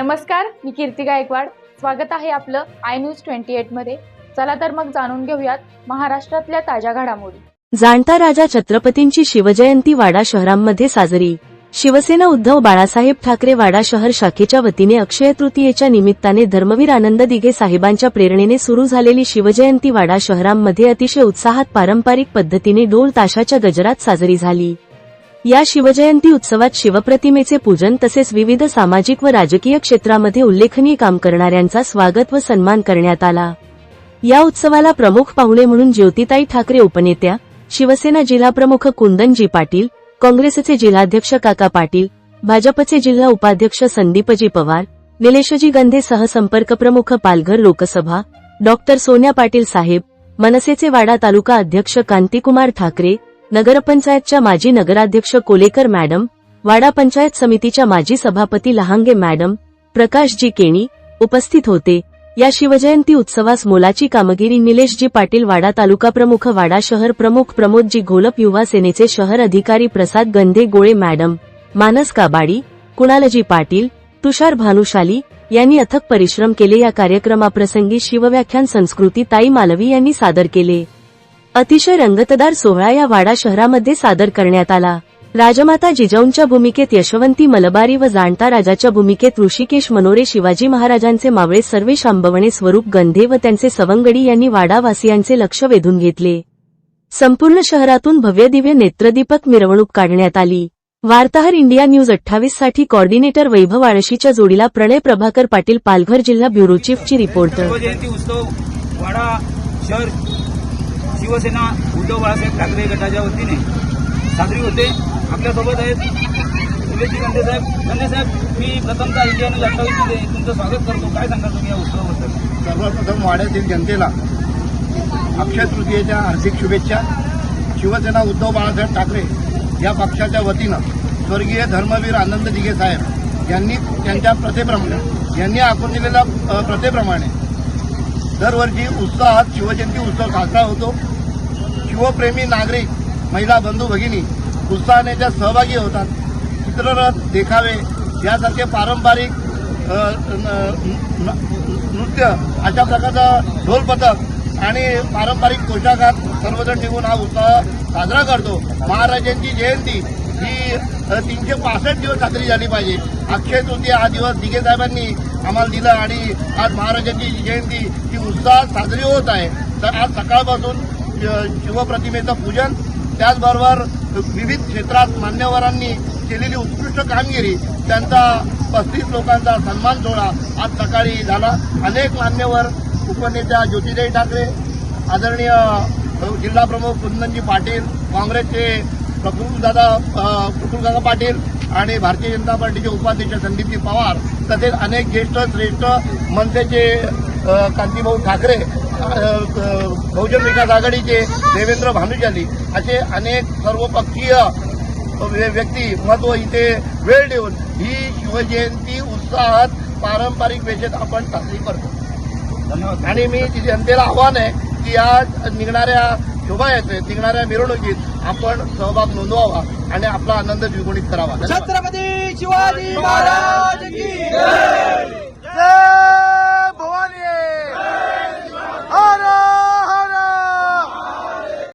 नमस्कार मी कीर्ती गायकवाड. स्वागत आहे आपलं आय न्यूज ट्वेंटी एटमध्ये. चला तर मग जाणून घेऊयात महाराष्ट्रातल्या ताज्या घडामोडी. जाणता राजा छत्रपतींची शिवजयंती वाडा शहरांमध्ये साजरी. शिवसेना उद्धव बाळासाहेब ठाकरे वाडा शहर शाखेच्या वतीने अक्षय तृतीयेच्या निमित्ताने धर्मवीर आनंद दिघे साहेबांच्या प्रेरणेने सुरू झालेली शिवजयंती वाडा शहरांमध्ये अतिशय उत्साहात पारंपरिक पद्धतीने डोल ताशाच्या गजरात साजरी झाली. या शिवजयंती उत्सवात शिवप्रतिमेचे पूजन तसेच विविध सामाजिक व राजकीय क्षेत्रामध्ये उल्लेखनीय काम करणाऱ्यांचा स्वागत व सन्मान करण्यात आला. या उत्सवाला प्रमुख पाहुणे म्हणून ज्योतिताई ठाकरे उपनेत्या शिवसेना जिल्हाप्रमुख कुंदनजी पाटील काँग्रेसचे जिल्हाध्यक्ष काका पाटील भाजपचे जिल्हा उपाध्यक्ष संदीपजी पवार निलेशजी गंधे सहसंपर्क प्रमुख पालघर लोकसभा डॉक्टर सोन्या पाटील साहेब मनसेचे वाडा तालुका अध्यक्ष कांतिकुमार ठाकरे नगरपंचायतच्या माजी नगराध्यक्ष कोलेकर मॅडम वाडा पंचायत समितीच्या माजी सभापती लहांगे मॅडम प्रकाशजी केणी उपस्थित होते. या शिवजयंती उत्सवास मोलाची कामगिरी निलेशजी पाटील वाडा तालुका प्रमुख वाडा शहर प्रमुख प्रमोदजी घोलप युवा सेनेचे शहर अधिकारी प्रसाद गंधे गोळे मॅडम मानस काबाडी कुणालजी पाटील तुषार भानुशाली यांनी अथक परिश्रम केले. या कार्यक्रमाप्रसंगी शिवव्याख्यान संस्कृती ताई मालवी यांनी सादर केले. अतिशय रंगतदार सोहळा या वाडा शहरामध्ये सादर करण्यात आला. राजमाता जिजाऊंच्या भूमिकेत यशवंती मलबारी व जाणता राजाच्या भूमिकेत ऋषिकेश मनोरे शिवाजी महाराजांचे मावळे सर्वे शांबवणे स्वरूप गंधे व त्यांचे सवंगडी यांनी वाडावासियांचे लक्ष वेधून घेतले. संपूर्ण शहरातून भव्य दिव्य नेत्रदीपक मिरवणूक काढण्यात आली. वार्ताहर इंडिया न्यूज अठ्ठावीससाठी कॉर्डिनेटर वैभव आळशीच्या जोडीला प्रणय प्रभाकर पाटील पालघर जिल्हा ब्युरो चीफची रिपोर्ट शिवजयंती उत्सव वाडा शहर शिवसेना उद्धव बाळासाहेब ठाकरे गटाच्या वतीने साजरी होते. आपल्यासोबत आहेत उल्लेखजी गंधे साहेब. साहेब मी प्रथमतः इंडियन न्यूज तुमचं स्वागत करतो. काय सांगा तुम्ही या उत्सवाबद्दल? सर्वप्रथम वाड्यातील जनतेला अक्षय तृतीयेच्या हार्दिक शुभेच्छा. शिवसेना उद्धव बाळासाहेब ठाकरे या पक्षाच्या वतीनं स्वर्गीय धर्मवीर आनंद दिघे साहेब यांनी त्यांच्या प्रथेप्रमाणे यांनी आखून दिलेल्या प्रथेप्रमाणे दरवर्षी उत्साहात शिवजयंती उत्सव साजरा होतो. शिवप्रेमी नागरिक महिला बंधू भगिनी उत्साहाने त्यात सहभागी होतात चित्ररथ देखावे यासारखे पारंपरिक न- नृत्य अशा प्रकारचा ढोल पथक आणि पारंपरिक पोशाखात सर्वजण निघून हा उत्साह साजरा करतो. महाराजांची जयंती ही तीनशे पासष्ट दिवस साजरी झाली पाहिजे. अक्षय तृतीया हा दिवस दिघे साहेबांनी आम्हाला दिला आणि आज महाराजांची जयंती ही उत्साहात साजरी होत आहे. तर आज सकाळपासून शिवप्रतिमेचं पूजन त्याचबरोबर विविध क्षेत्रात मान्यवरांनी केलेली उत्कृष्ट कामगिरी त्यांचा पस्तीस लोकांचा सन्मान सोहळा आज सकाळी झाला. अनेक मान्यवर उपनेत्या ज्योतिताई ठाकरे आदरणीय जिल्हाप्रमुख कुंदनजी पाटील काँग्रेसचे प्रफुल्लदादा प्रफुल्लदादा पाटील आणि भारतीय जनता पार्टीचे उपाध्यक्ष संदीपजी पवार तसेच अनेक ज्येष्ठ श्रेष्ठ मनसेचे कांतीभाऊ ठाकरे बहुजन विकास आघाडीचे देवेंद्र भानुशाली असे अनेक सर्वपक्षीय व्य- व्यक्ती महत्त्व इथे वेळ देऊन ही शिवजयंती उत्साहात पारंपरिक वेशेत आपण साजरी करतो. धन्यवाद. आणि मी जनतेला आव्हान आहे की या निघणाऱ्या शोभायात्रेत निघणाऱ्या मिरवणुकीत आपण सहभाग नोंदवावा आणि आपला आनंद द्विगुणित करावा. छत्रपती शिवाजी महाराज की